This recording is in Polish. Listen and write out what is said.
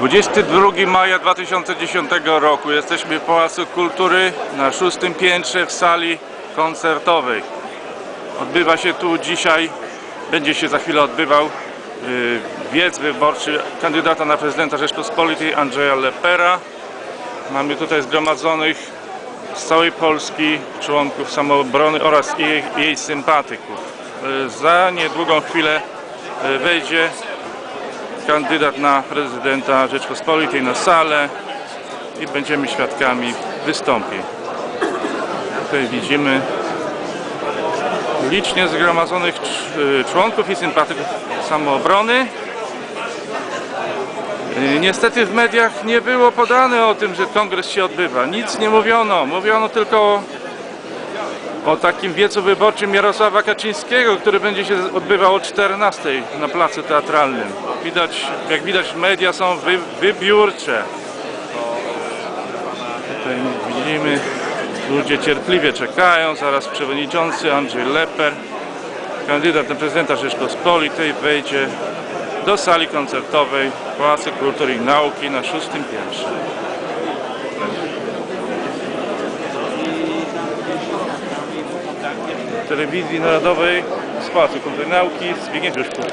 22 maja 2010 roku jesteśmy w Pałacu Kultury na szóstym piętrze w sali koncertowej. Odbywa się tu dzisiaj, będzie się za chwilę odbywał yy, wiec wyborczy kandydata na prezydenta Rzeczpospolitej Andrzeja Lepera. Mamy tutaj zgromadzonych z całej Polski członków samoobrony oraz jej, jej sympatyków. Yy, Za niedługą chwilę yy, wejdzie kandydat na prezydenta Rzeczpospolitej na salę i będziemy świadkami wystąpień. Tutaj widzimy licznie zgromadzonych y, członków i sympatyków samoobrony. Y, Niestety w mediach nie było podane o tym, że kongres się odbywa. Nic nie mówiono. Mówiono tylko o, o takim wiecu wyborczym Jarosława Kaczyńskiego, który będzie się odbywał o 14 na placu teatralnym. Widać, jak widać media są wy, wybiórcze. Tutaj widzimy, ludzie cierpliwie czekają, zaraz przewodniczący Andrzej Leper, kandydat na prezydenta Rzeczpospolitej wejdzie do sali koncertowej Pałacu Kultury i Nauki na szóstym piętrze. Telewizji Narodowej z Pałacu Kultury i Nauki Zbigniew Juszków.